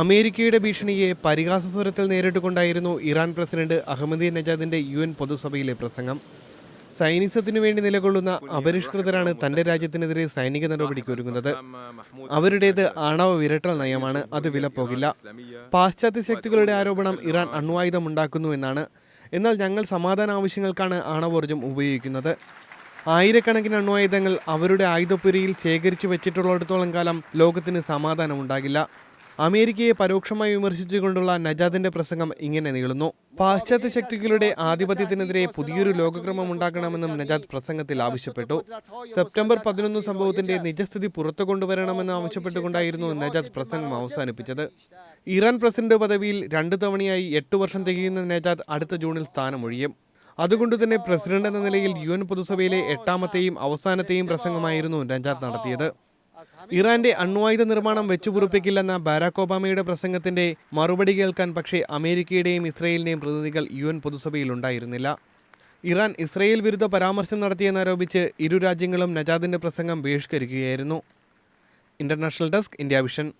അമേരിക്കയുടെ ഭീഷണിയെ പരിഹാസ സ്വരത്തിൽ നേരിട്ടുകൊണ്ടായിരുന്നു ഇറാൻ പ്രസിഡന്റ് അഹമ്മദി നജാദിന്റെ യു എൻ പൊതുസഭയിലെ പ്രസംഗം. സൈനിസത്തിനു വേണ്ടി നിലകൊള്ളുന്ന അപരിഷ്കൃതരാണ് തന്റെ രാജ്യത്തിനെതിരെ സൈനിക നടപടിക്ക് ഒരുങ്ങുന്നത്. അവരുടേത് ആണവ വിരട്ടൽ നയമാണ് അത് വിലപ്പോകില്ല. പാശ്ചാത്യ ശക്തികളുടെ ആരോപണം ഇറാൻ അണ്വായുധം ഉണ്ടാക്കുന്നു എന്നാണ്. എന്നാൽ ഞങ്ങൾ സമാധാന ആവശ്യങ്ങൾക്കാണ് ആണവോർജം ഉപയോഗിക്കുന്നത്. ആയിരക്കണക്കിന് അണ്വായുധങ്ങൾ അവരുടെ ആയുധപ്പുരയിൽ ശേഖരിച്ചു വെച്ചിട്ടുള്ളിടത്തോളം കാലം ലോകത്തിന് സമാധാനം ഉണ്ടാകില്ല അമേരിക്കയെ പരോക്ഷമായി വിമർശിച്ചുകൊണ്ടുള്ള നജാദിന്റെ പ്രസംഗം ഇങ്ങനെ നീളുന്നു. പാശ്ചാത്യ ശക്തികളുടെ ആധിപത്യത്തിനെതിരെ പുതിയൊരു ലോകക്രമം ഉണ്ടാക്കണമെന്നും നജാദ് പ്രസംഗത്തിൽ ആവശ്യപ്പെട്ടു. സെപ്റ്റംബർ പതിനൊന്ന് സംഭവത്തിന്റെ നിജസ്ഥിതി പുറത്തു കൊണ്ടുവരണമെന്ന് ആവശ്യപ്പെട്ടുകൊണ്ടായിരുന്നു നജാദ് പ്രസംഗം അവസാനിപ്പിച്ചത്. ഇറാൻ പ്രസിഡന്റ് പദവിയിൽ രണ്ടു തവണയായി എട്ട് വർഷം തികയുന്ന നജാദ് അടുത്ത ജൂണിൽ സ്ഥാനമൊഴിയും. അതുകൊണ്ട് തന്നെ പ്രസിഡന്റ് എന്ന നിലയിൽ യു എൻ പൊതുസഭയിലെ എട്ടാമത്തെയും അവസാനത്തെയും പ്രസംഗമായിരുന്നു നജാദ് നടത്തിയത്. ഇറാന്റെ അണ്വായുധ നിർമ്മാണം വെച്ചുപുറപ്പിക്കില്ലെന്ന ബാരാക് ഒബാമയുടെ പ്രസംഗത്തിന്റെ മറുപടി കേൾക്കാൻ പക്ഷേ അമേരിക്കയുടെയും ഇസ്രയേലിന്റെയും പ്രതിനിധികൾ യു എൻ പൊതുസഭയിൽ ഉണ്ടായിരുന്നില്ല. ഇറാൻ ഇസ്രയേൽ വിരുദ്ധ പരാമർശം നടത്തിയെന്നാരോപിച്ച് ഇരു രാജ്യങ്ങളും നജാദിന്റെ പ്രസംഗം ബഹിഷ്കരിക്കുകയായിരുന്നു. International desk India vision.